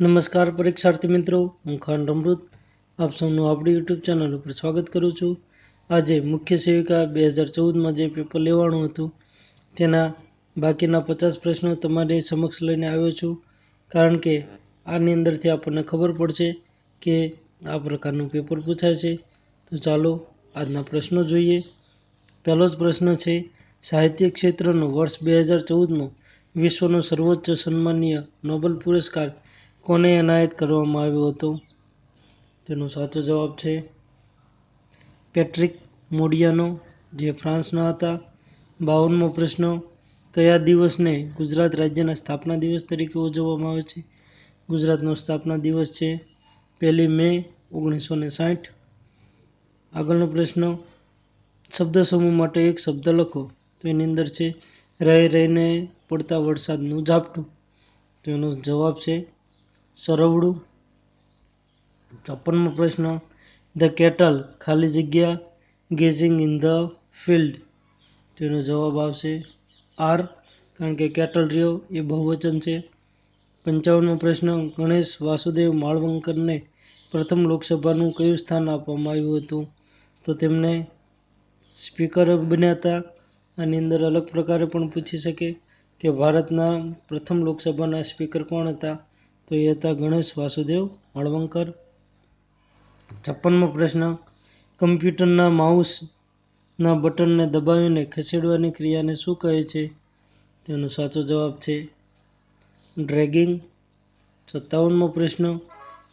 નમસ્કાર પરીક્ષાર્થી મિત્રો, હું ખાન રમૃત આપ સૌનું આપણી યુટ્યુબ ચેનલ ઉપર સ્વાગત કરું છું. આજે મુખ્ય સેવિકા બે હજાર ચૌદમાં જે પેપર લેવાનું હતું, તેના બાકીના પચાસ પ્રશ્નો તમારી સમક્ષ લઈને આવ્યો છું. કારણ કે આની અંદરથી આપણને ખબર પડશે કે આ પ્રકારનું પેપર પૂછાય છે. તો ચાલો આજના પ્રશ્નો જોઈએ. પહેલો જ પ્રશ્ન છે, સાહિત્ય ક્ષેત્રનો વર્ષ બે હજાર ચૌદનો વિશ્વનો સર્વોચ્ચ સન્માનીય નોબેલ પુરસ્કાર કોને એનાયત કરવામાં આવ્યો હતો? તેનો સાચો જવાબ છે પેટ્રિક મોડિયાનો, જે ફ્રાન્સના હતા. બાવનમો પ્રશ્ન, કયા દિવસને ગુજરાત રાજ્યના સ્થાપના દિવસ તરીકે ઉજવવામાં આવે છે? ગુજરાતનો સ્થાપના દિવસ છે પહેલી મે ઓગણીસો ને સાઠ. આગળનો પ્રશ્ન, શબ્દ સમૂહ માટે એક શબ્દ લખો. તો એની અંદર છે, રહી રહીને પડતા વરસાદનું ઝાપટું. તો એનો જવાબ છે સરવડું. છપ્પનમો પ્રશ્ન ધ કેટલ ખાલી જગ્યા ગેઝિંગ ઇન ધ ફિલ્ડ તેનો જવાબ આવશે આર કારણ કે કેટલ રહ્યો એ બહુવચન છે. પંચાવનમો પ્રશ્ન, ગણેશ વાસુદેવ માળવંકરને પ્રથમ લોકસભાનું કયું સ્થાન આપવામાં આવ્યું હતું? તો તેમને સ્પીકર બન્યા હતા. આની અંદર અલગ પ્રકારે પણ પૂછી શકે કે ભારતના પ્રથમ લોકસભાના સ્પીકર કોણ હતા? તો એ હતા ગણેશ વાસુદેવ માળવંકર છપ્પનમો પ્રશ્ન, કમ્પ્યુટરના માઉસના બટનને દબાવીને ખસેડવાની ક્રિયાને શું કહે છે? તેનો સાચો જવાબ છે ડ્રેગિંગ. સત્તાવનમો પ્રશ્ન,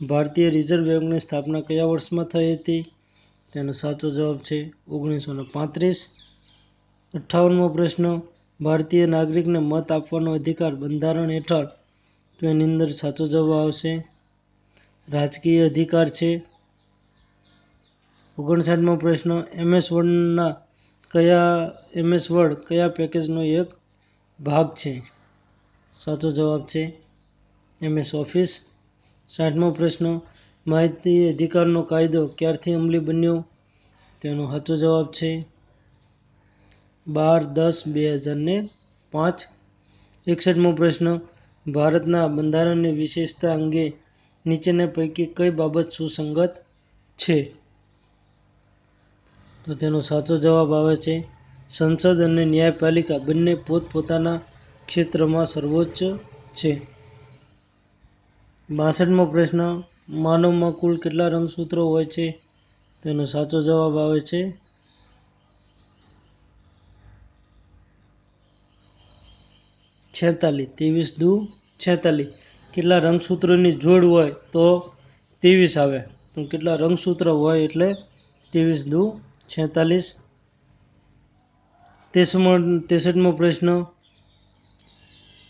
ભારતીય રિઝર્વ બેંકની સ્થાપના કયા વર્ષમાં થઈ હતી? તેનો સાચો જવાબ છે ઓગણીસો ને પાંત્રીસ. અઠ્ઠાવનમો પ્રશ્ન, ભારતીય નાગરિકને મત આપવાનો અધિકાર બંધારણ હેઠળ તો એની અંદર સાચો જવાબ આવશે. રાજકીય અધિકાર છે. ઓગણસાઠમો પ્રશ્ન, એમએસ વર્ડના કયા, એમએસ વર્ડ કયા પેકેજનો એક ભાગ છે? સાચો જવાબ છે એમએસ ઓફિસ. સાઠમો પ્રશ્ન, માહિતી અધિકારનો કાયદો ક્યારથી અમલી બન્યો? તેનો સાચો જવાબ છે બાર દસ બે હજાર ને પાંચ. એકસઠમો પ્રશ્ન ભારતના બંધારણની વિશેષતા અંગે નીચેના પૈકી કઈ બાબત સુસંગત છે? તો તેનો સાચો જવાબ આવે છે, સંસદ અને ન્યાયપાલિકા બંને પોતપોતાના ક્ષેત્રમાં સર્વોચ્ચ છે. બાસઠમો પ્રશ્ન, માનવમાં કુલ કેટલા રંગસૂત્રો હોય છે? તેનો સાચો જવાબ આવે છે છેતાલીસ, ત્રેવીસ દુ છેતાલીસ. કેટલા રંગસૂત્રોની જોડ હોય તો ત્રેવીસ આવે. તો કેટલા રંગસૂત્ર હોય એટલે ત્રેવીસ દુ છેતાલીસ. તેસમો ત્રેસઠમો પ્રશ્ન.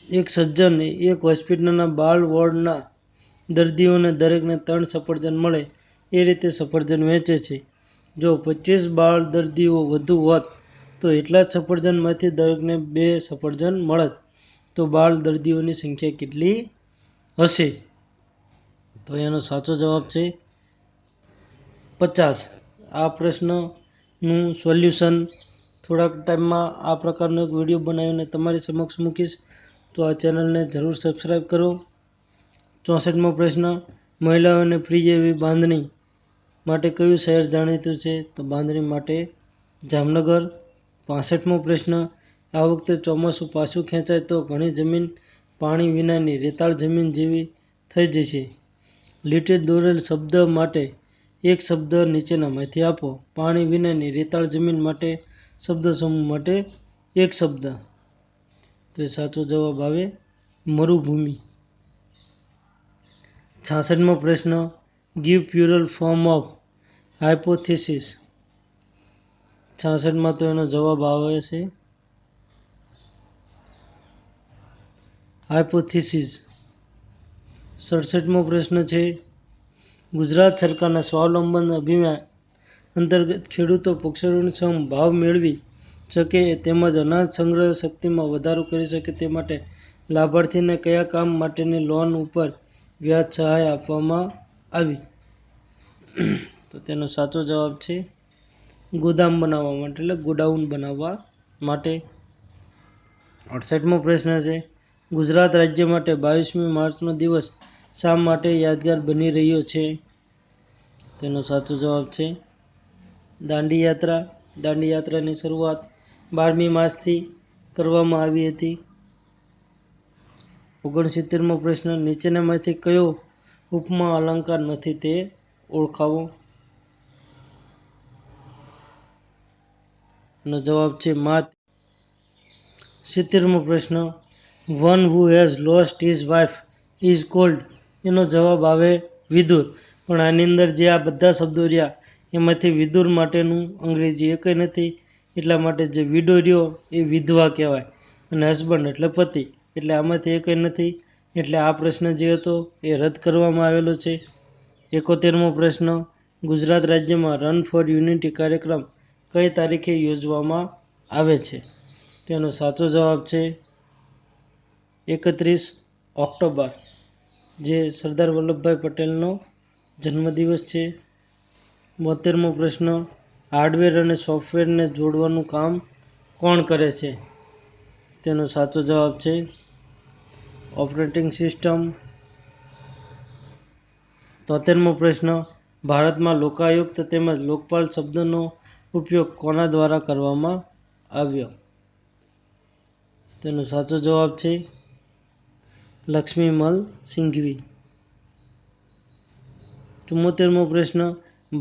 એક સજ્જન એક હોસ્પિટલના બાળ વોર્ડના દર્દીઓને દરેકને ત્રણ સફરજન મળે. એ રીતે સફરજન વહેંચે છે. જો પચીસ બાળ દર્દીઓ વધુ હોત તો એટલા જ સફરજનમાંથી દરેકને બે સફરજન મળત. તો બાળ દર્દીઓની સંખ્યા કેટલી હશે? તો એનો સાચો જવાબ છે પચાસ. આ પ્રશ્નનું સોલ્યુશન થોડાક ટાઈમમાં આ પ્રકારનો એક વીડિયો બનાવીને તમારી સમક્ષ મૂકીશ. તો આ ચેનલને જરૂર સબસ્ક્રાઈબ કરો. ચોસઠમો પ્રશ્ન, મહિલાઓને ફ્રી એવી બાંધણી માટે કયું શહેર જાણીતું છે? તો બાંધણી માટે જામનગર. પાસઠમો પ્રશ્ન આ વખતે ચોમાસું પાછું ખેંચાય તો ઘણી જમીન પાણી વિનાની રેતાળ જમીન જેવી થઈ જશે. લીટે દોરેલ શબ્દ માટે એક શબ્દ નીચેનામાંથી આપો. પાણી વિનાની રેતાળ જમીન માટે શબ્દ સમૂહ માટે એક શબ્દ. તો એ સાચો જવાબ આવે, મરુભૂમિ. છાસઠમો પ્રશ્ન give plural form of hypothesis છાસઠમાં તો એનો જવાબ આવે છે હાઇપોથિસિસ સડસઠમો પ્રશ્ન છે, ગુજરાત સરકારના સ્વાવલંબન અભિયાન અંતર્ગત ખેડૂતો પક્ષીઓનો ભાવ મેળવી શકે તેમજ અનાજ સંગ્રહ શક્તિમાં વધારો કરી શકે તે માટે લાભાર્થીને કયા કામ માટેની લોન ઉપર વ્યાજ સહાય આપવામાં આવી? તો તેનો સાચો જવાબ છે, ગોદામ બનાવવા માટે, એટલે ગોડાઉન બનાવવા માટે. અડસઠમો પ્રશ્ન છે ગુજરાત રાજ્ય માટે બાવીસમી માર્ચનો દિવસ શા માટે યાદગાર બની રહ્યો છે? તેનો સાચો જવાબ છે, દાંડી યાત્રા. દાંડી યાત્રાની શરૂઆત બારમી માર્ચથી કરવામાં આવી હતી. ઓગણસિત્તેરમો પ્રશ્ન નીચેનામાંથી કયો ઉપમા અલંકાર નથી તે ઓળખાવો? નો જવાબ છે માત. સિત્તેરમો પ્રશ્ન one who has lost his wife is called એનો જવાબ આવે વિદુર. પણ આની અંદર જે આ બધા શબ્દો રહ્યા, એમાંથી વિદુર માટેનું અંગ્રેજી એકય નથી. એટલા માટે જે વિડો રહ્યો એ વિધવા કહેવાય. અને હસબન્ડ એટલે પતિ. એટલે આમાંથી એકય નથી. એટલે આ પ્રશ્ન જે હતો એ રદ કરવામાં આવેલો છે. એકોતેરમો પ્રશ્ન. ગુજરાત રાજ્યમાં રન ફોર યુનિટી કાર્યક્રમ કઈ તારીખે યોજવામાં આવે છે? તેનો સાચો જવાબ છે એકત્રીસ ઓક્ટોબર, જે સરદાર વલ્લભભાઈ પટેલનો જન્મદિવસ છે. બોતેરમો પ્રશ્ન હાર્ડવેર અને સોફ્ટવેરને જોડવાનું કામ કોણ કરે છે? તેનો સાચો જવાબ છે ઓપરેટિંગ સિસ્ટમ તોતેરમો પ્રશ્ન, ભારતમાં લોકાયુક્ત તેમજ લોકપાલ શબ્દનો ઉપયોગ કોના દ્વારા કરવામાં આવ્યો? તેનો સાચો જવાબ છે લક્ષ્મીમલ સિંઘવી. ચુમ્મોતેરમો પ્રશ્ન.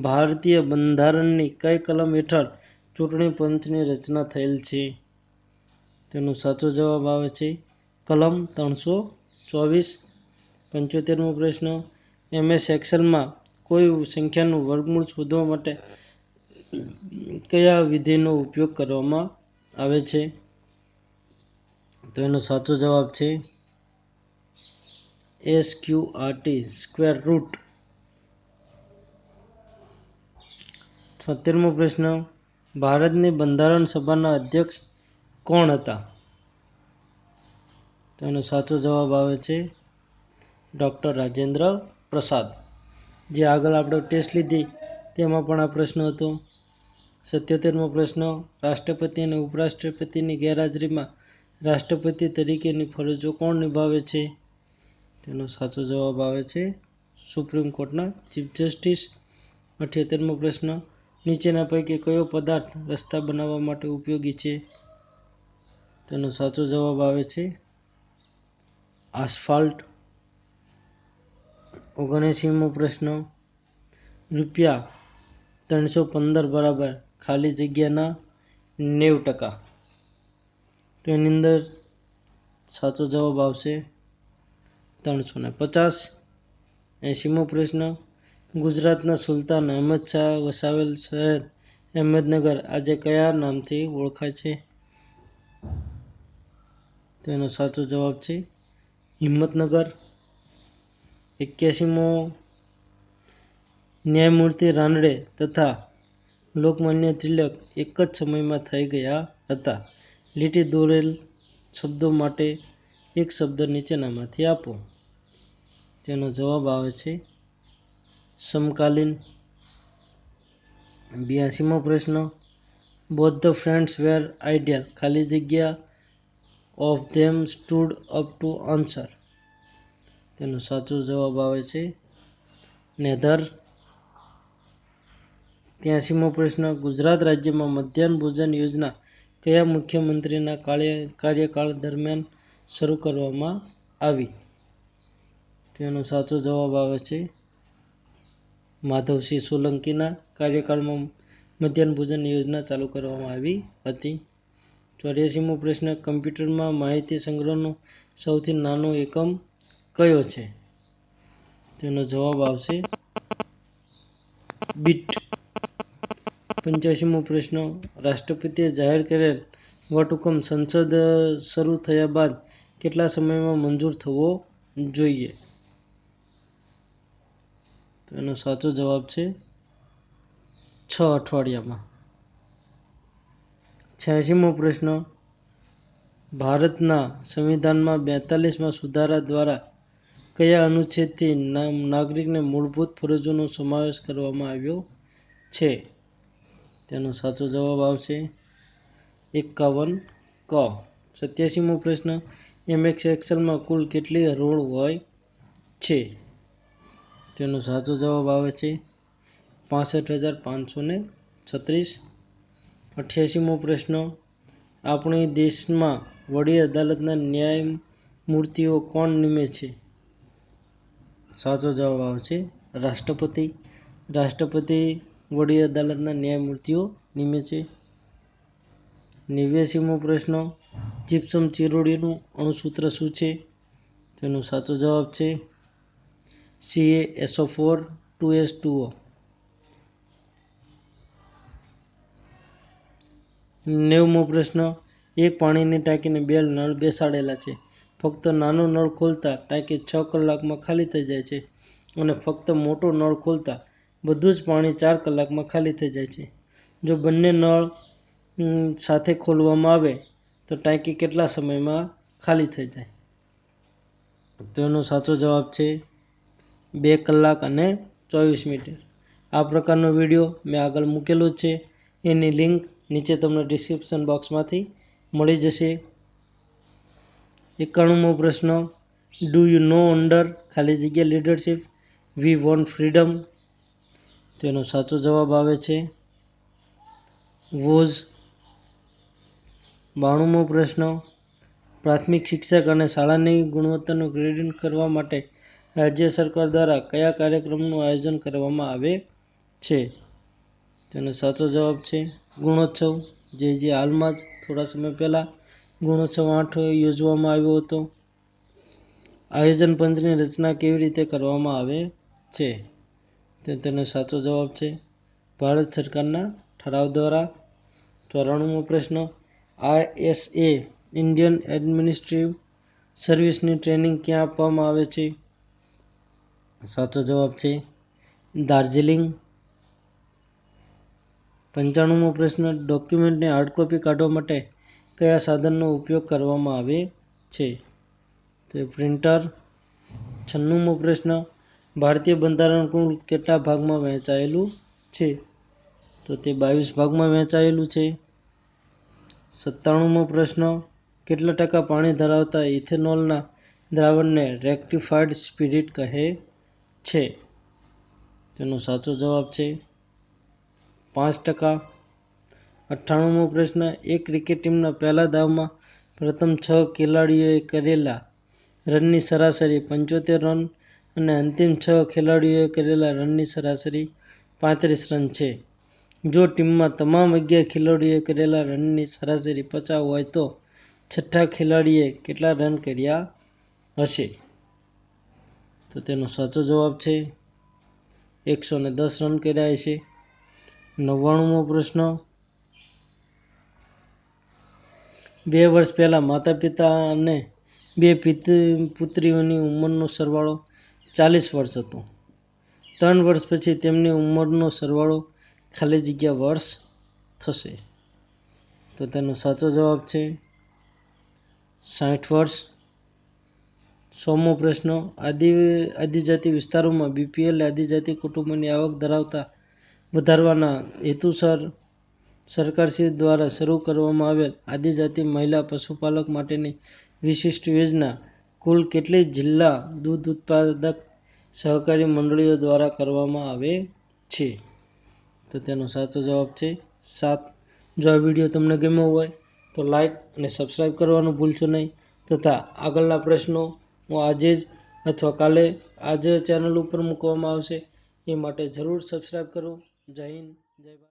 ભારતીય બંધારણની કઈ કલમ હેઠળ ચૂંટણી પંચની રચના થયેલ છે? તેનો સાચો જવાબ આવે છે કલમ ત્રણસો ચોવીસ. પંચોતેરમો પ્રશ્ન. એમએસ એક્સેલમાં કોઈ સંખ્યાનું વર્ગમૂળ શોધવા માટે કયા વિધિનો ઉપયોગ કરવામાં આવે છે? તો એનો સાચો જવાબ છે S Q R square root છોતેરમો પ્રશ્ન, ભારતની બંધારણ સભાના અધ્યક્ષ કોણ હતા? તેનો સાચો જવાબ આવે છે ડૉક્ટર રાજેન્દ્ર પ્રસાદ. જે આગળ આપણે ટેસ્ટ લીધી, તેમાં પણ આ પ્રશ્ન હતો. સત્યોતેરમો પ્રશ્ન, રાષ્ટ્રપતિ અને ઉપરાષ્ટ્રપતિની ગેરહાજરીમાં રાષ્ટ્રપતિ તરીકેની ફરજો કોણ નિભાવે છે? તેનો સાચો જવાબ આવે છે સુપ્રીમ કોર્ટના ચીફ જસ્ટિસ અઠ્યોતેરમો પ્રશ્ન, નીચેના પૈકી કયો પદાર્થ રસ્તા બનાવવા માટે ઉપયોગી છે? તેનો સાચો જવાબ આવે છે આસફાલ્ટ. ઓગણએંસીમો પ્રશ્ન, રૂપિયા ત્રણસો પંદર બરાબર ખાલી જગ્યાના નેવ ટકા. તો એની અંદર સાચો જવાબ આવશે ત્રણસો ને પચાસ. એંશીમો પ્રશ્ન, ગુજરાતના સુલતાન અહમદ શાહ વસાવેલ શહેર અહેમદનગર આજે કયા નામથી ઓળખાય છે? તેનો સાચો જવાબ છે હિંમતનગર. એક્યાસીમો ન્યાયમૂર્તિ રાનડે તથા લોકમાન્ય તિલક એક જ સમયમાં થઈ ગયા હતા. લીટી દોરેલ શબ્દો માટે એક શબ્દ નીચેનામાંથી આપો. તેનો જવાબ આવે છે સમકાલીન બ્યાસીમો પ્રશ્ન. Both the friends were ideal ખાલી જગ્યા of them stood up to answer તેનો સાચો જવાબ આવે છે નેધર. ત્યાસીમો પ્રશ્ન, ગુજરાત રાજ્યમાં મધ્યાહન ભોજન યોજના કયા મુખ્યમંત્રીના કાર્ય કાર્યકાળ દરમિયાન શરૂ કરવામાં આવી? તેનો સાચો જવાબ આવે છે માધવસિંહ સોલંકીના કાર્યકાળમાં મધ્યાહન ભોજન યોજના ચાલુ કરવામાં આવી હતી. ચોર્યાસીમો પ્રશ્ન, કમ્પ્યુટરમાં માહિતી સંગ્રહનો સૌથી નાનો એકમ કયો છે? તેનો જવાબ આવશે બીટ. પંચ્યાસીમો પ્રશ્ન, રાષ્ટ્રપતિએ જાહેર કરેલ વટહુકમ સંસદ શરૂ થયા બાદ કેટલા સમયમાં મંજૂર થવો જોઈએ? તો એનો સાચો જવાબ છે છ અઠવાડિયામાં. છ્યાસીમો પ્રશ્ન. ભારતના સંવિધાનમાં બેતાલીસમાં સુધારા દ્વારા કયા અનુચ્છેદથી નાગરિકને મૂળભૂત ફરજોનો સમાવેશ કરવામાં આવ્યો છે? તેનો સાચો જવાબ આવશે એકાવન ક. સત્યાસીમો પ્રશ્ન. એમએક્સ એક્સેલમાં કુલ કેટલી હરોળ હોય છે? તેનો સાચો જવાબ આવે છે પાસઠ હજાર પાંચસો છત્રીસ. અઠ્યાસીમો પ્રશ્ન, આપણી દેશમાં વડી અદાલતના ન્યાયમૂર્તિઓ કોણ નિમે છે? સાચો જવાબ આવે છે રાષ્ટ્રપતિ. રાષ્ટ્રપતિ વડી અદાલતના ન્યાયમૂર્તિઓ નિમે છે. નેવ્યાસીમો પ્રશ્ન, જીપ્સમ ચિરોડીનું અણુસૂત્ર શું છે? તેનો સાચો જવાબ છે CA SO four two S two O નેવમો પ્રશ્ન, એક પાણીની ટાંકીને બે નળ બેસાડેલા છે. ફક્ત નાનો નળ ખોલતા ટાંકી છ કલાકમાં ખાલી થઈ જાય છે અને ફક્ત મોટો નળ ખોલતા બધું જ પાણી ચાર કલાકમાં ખાલી થઈ જાય છે. જો બંને નળ સાથે ખોલવામાં આવે, તો ટાંકી કેટલા સમયમાં ખાલી થઈ જાય? તેનો સાચો જવાબ છે બે કલાક અને ચોવીસ મિનિટ. આ પ્રકારનો વીડિયો મેં આગળ મૂકેલો છે. એની લિંક નીચે તમને ડિસ્ક્રિપ્શન બોક્સમાંથી મળી જશે. એકાણુંમો પ્રશ્ન ડુ યુ નો અંડર ખાલી જગ્યા લીડરશીપ વી વોન્ટ ફ્રીડમ તેનો સાચો જવાબ આવે છે. વોઝ બાણુંમો પ્રશ્ન, પ્રાથમિક શિક્ષક અને શાળાની ગુણવત્તાનું ગ્રેડિંગ કરવા માટે રાજ્ય સરકાર દ્વારા કયા કાર્યક્રમનું આયોજન કરવામાં આવે છે? તેનો સાચો જવાબ છે ગુણોત્સવ. જે જે હાલમાં જ થોડા સમય પહેલાં ગુણોત્સવ આઠ યોજવામાં આવ્યો હતો. આયોજન પંચની રચના કેવી રીતે કરવામાં આવે છે? તે તેનો સાચો જવાબ છે ભારત સરકારના ઠરાવ દ્વારા. ચોરાણુંમો પ્રશ્ન. આઈએસએ ઇન્ડિયન એડમિનિસ્ટ્રેટિવ સર્વિસની ટ્રેનિંગ ક્યાં આપવામાં આવે છે? સાચો જવાબ છે દાર્જિલિંગ. પંચાણુંમો પ્રશ્ન, ડોક્યુમેન્ટને હાર્ડ કોપી કાઢવા માટે કયા સાધનનો ઉપયોગ કરવામાં આવે છે? તો પ્રિન્ટર. છન્નુંમો પ્રશ્ન, ભારતીય બંધારણ કુલ કેટલા ભાગમાં વહેંચાયેલું છે? તો તે બાવીસ ભાગમાં વહેંચાયેલું છે. સત્તાણુંમો પ્રશ્ન, કેટલા ટકા પાણી ધરાવતા ઇથેનોલના દ્રાવણને રેક્ટિફાઈડ સ્પિરિટ કહે છે? તેનો સાચો જવાબ છે પાંચ ટકા. અઠ્ઠાણુંમો પ્રશ્ન, એક ક્રિકેટ ટીમના પહેલા દાવમાં પ્રથમ છ ખેલાડીઓએ કરેલા રનની સરાસરી પંચોતેર રન અને અંતિમ છ ખેલાડીઓએ કરેલા રનની સરાસરી પાંત્રીસ રન છે. જો ટીમમાં તમામ અગિયાર ખેલાડીઓએ કરેલા રનની સરાસરી પચાસ હોય તો છઠ્ઠા ખેલાડીએ કેટલા રન કર્યા હશે? તો તેનો સાચો જવાબ છે એકસો ને દસ રન કર્યા છે. નવ્વાણુંમો પ્રશ્ન. બે વર્ષ પહેલાં માતા પિતા અને બે પિત- પુત્રીઓની ઉંમરનો સરવાળો ચાલીસ વર્ષ હતો. ત્રણ વર્ષ પછી તેમની ઉંમરનો સરવાળો ખાલી જગ્યા વર્ષ થશે. તો તેનો સાચો જવાબ છે સાઠ વર્ષ. સોમો પ્રશ્ન. આદિ, આદિજાતિ વિસ્તારોમાં બીપીએલ આદિજાતિ કુટુંબોની આવક ધરાવતા વધારવાના હેતુસર સરકારશ્રી દ્વારા શરૂ કરવામાં આવેલ આદિજાતિ મહિલા પશુપાલક માટેની વિશિષ્ટ યોજના કુલ કેટલી જિલ્લા દૂધ ઉત્પાદક સહકારી મંડળીઓ દ્વારા કરવામાં આવે છે? તો તેનો સાચો જવાબ છે સાત. જો આ વીડિયો તમને ગમ્યો હોય તો લાઈક અને સબસ્ક્રાઈબ કરવાનું ભૂલશો નહીં તથા આગળના પ્રશ્નો હું આજે જ અથવા કાલે આજે ચેનલ ઉપર મૂકવામાં આવશે. એ માટે જરૂર સબસ્ક્રાઈબ કરો. જય હિન્દ, જય ભારત.